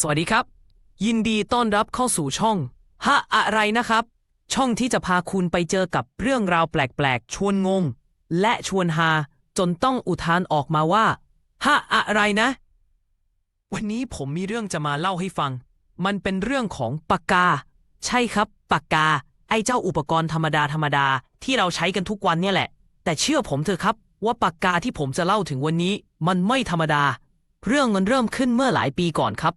สวัสดีครับ ยินดีต้อนรับเข้าสู่ช่องฮะอะไรนะครับ ช่องที่จะพาคุณไปเจอกับเรื่องราวแปลกๆ ชวนงง และชวนฮาจนต้องอุทานออกมาว่าฮะอะไรนะ วันนี้ผมมีเรื่องจะมาเล่าให้ฟัง มันเป็นเรื่องของปากกา ใช่ครับปากกา ไอ้เจ้าอุปกรณ์ธรรมดาธรรมดาที่เราใช้กันทุกวันเนี่ยแหละ แต่เชื่อผมเถอะครับว่าปากกาที่ผมจะเล่าถึงวันนี้ มันไม่ธรรมดา เรื่องมันเริ่มขึ้นเมื่อหลายปีก่อนครับ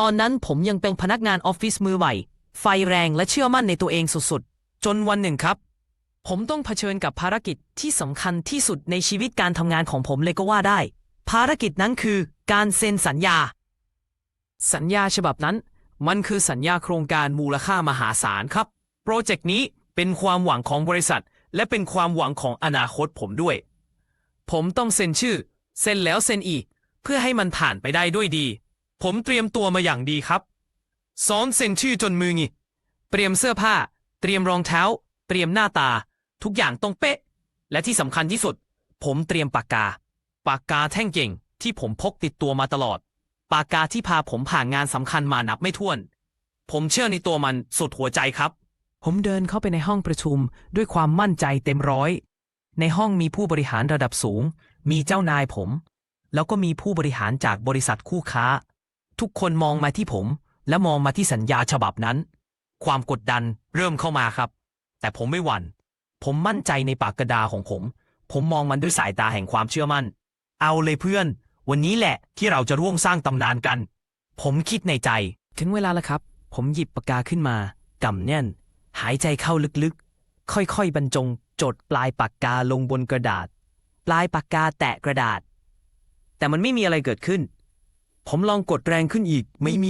ตอนนั้นผมยังเป็นพนักงานออฟฟิศมือใหม่ ไฟแรงและเชื่อมั่นในตัวเองสุดๆ จนวันหนึ่งครับ ผมต้องเผชิญกับภารกิจที่สำคัญที่สุดในชีวิตการทำงานของผมเลยก็ว่าได้ ภารกิจนั้นคือการเซ็นสัญญา สัญญาฉบับนั้น มันคือสัญญาโครงการมูลค่ามหาศาลครับ โปรเจกต์นี้เป็นความหวังของบริษัท และเป็นความหวังของอนาคตผมด้วย ผมต้องเซ็นชื่อ เซ็นแล้วเซ็นอีก เพื่อให้มันผ่านไปได้ด้วยดี ผมเตรียมตัวมาอย่างดีครับซ้อนเซ็นชื่อจนมืองิเตรียมเสื้อผ้า เตรียมรองเท้า เตรียมหน้าตา ทุกอย่างต้องเป๊ะ และที่สำคัญที่สุด ผมเตรียมปากกา ปากกาแท่งเก่ง ที่ผมพกติดตัวมาตลอด ปากกาที่พาผมผ่านงานสำคัญมานับไม่ถ้วน ผมเชื่อในตัวมันสุดหัวใจครับ ผมเดินเข้าไปในห้องประชุมด้วยความมั่นใจเต็มร้อย ในห้องมีผู้บริหารระดับสูง มีเจ้านายผม แล้วก็มีผู้บริหารจากบริษัทคู่ค้า ทุกคนมองมาที่ผม และมองมาที่สัญญาฉบับนั้น ความกดดันเริ่มเข้ามาครับ แต่ผมไม่หวัน่น ผมมั่นใจในปากกระดาของผม ผมมองมันด้วยสายตาแห่งความเชื่อมั่น เอาเลยเพื่อน วันนี้แหละที่เราจะร่วมสร้างตำนานกัน ผมคิดในใจ ถึงเวลาแล้วครับ ผมหยิบปากกาขึ้นมากำแน่น หายใจเข้าลึกๆ ค่อยๆ บรรจง จดปลายปากกาลงบนกระดาษ ปลายปากกาแตะกระดาษ แต่มันไม่มีอะไรเกิดขึ้น ผมลองกดแรงขึ้นอีกไม่มี